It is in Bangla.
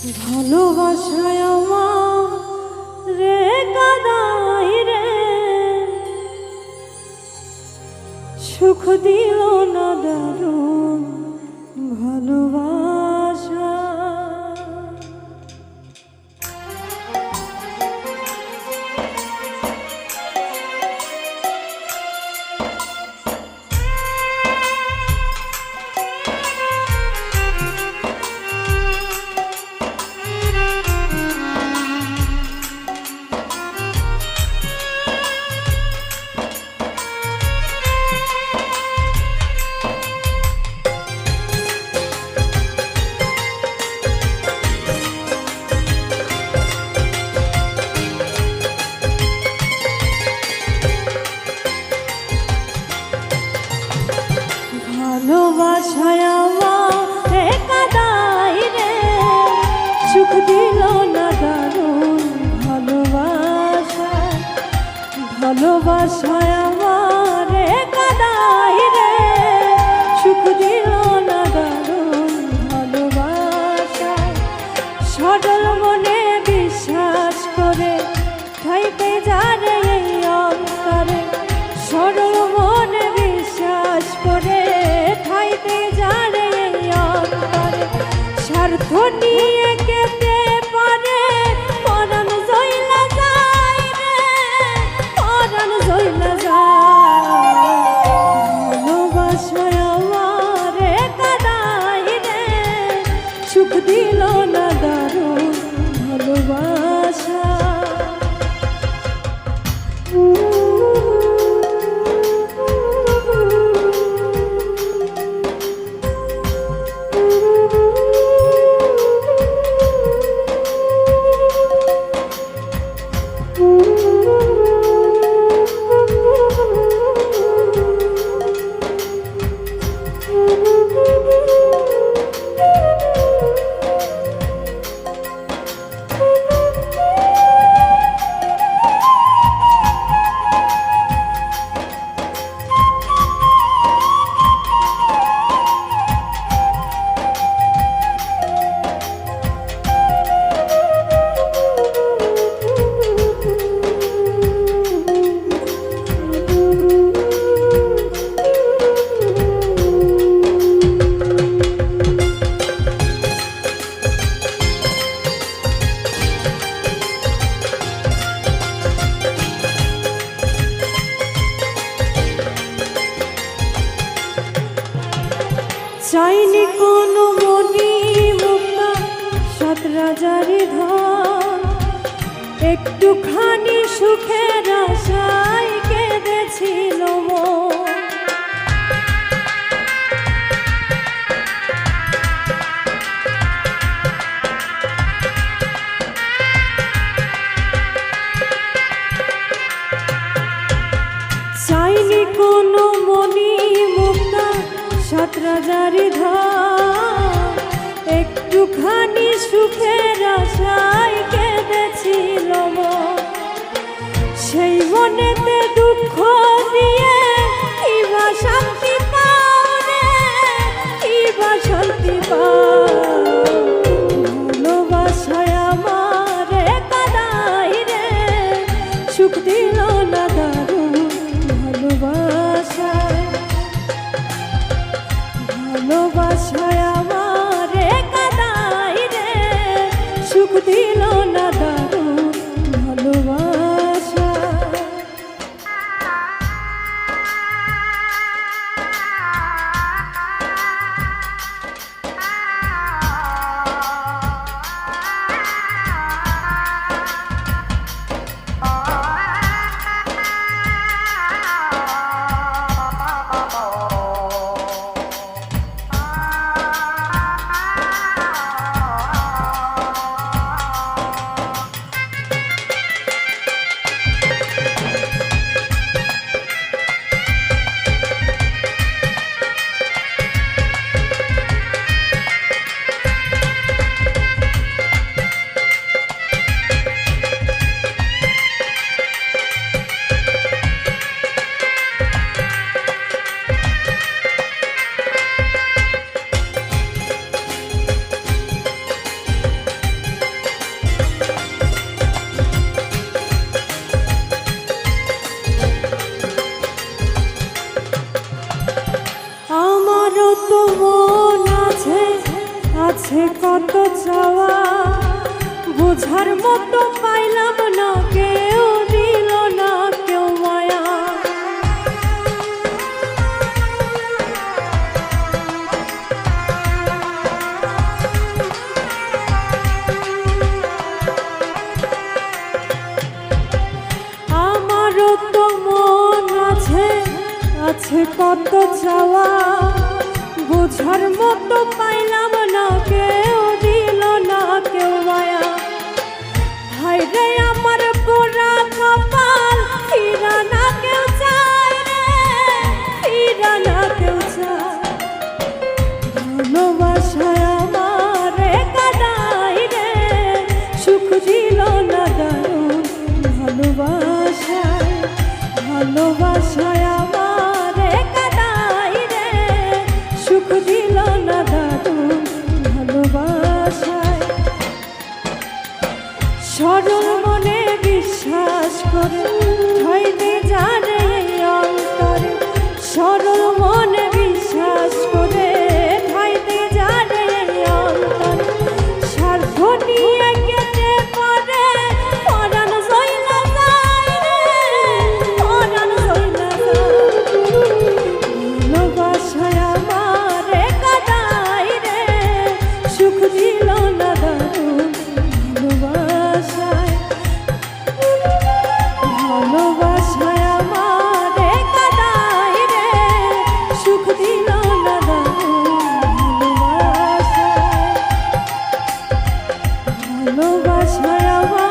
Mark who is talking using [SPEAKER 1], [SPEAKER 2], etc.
[SPEAKER 1] ভালোবাসায় রে রে। সুখ দিল না দারুণ ভালোবাসা। নিয়ে চাইনি কোনো মনি মুক্তা, সত রাজারি ধন একটুখানি সুখের আশায় কেঁদেছিল। চাইনি কোনো মনি মুক্তা সাত একটুখানি সুখের আশায় কেঁদেছিল সেই মনেতে দুঃখ দিয়ে কিবা শান্তি পাও কিবা শান্তি বোঝার মতো পাইলাম না, কেউ দিল না, কেউ মায়া। আমারও তো মন আছে আছে কত চাওয়া, বোঝার মতো পাইলাম কেউ দিল না, কেউ মায়া। হায় রে আমার পোড়া কপাল ফিরা না কেউ চায় রে ফিরা না কেউ চায়। ভালোবাসায় আমারে কাদাই রে, সুখ দিল না দারুণ ভালোবাসায়। ভালোবাসায় আমারে ভালোবাসায় সরল মনে বিশ্বাস করে হইতে জানে অন্তরে। সরল মনে ভালোবাসার আবার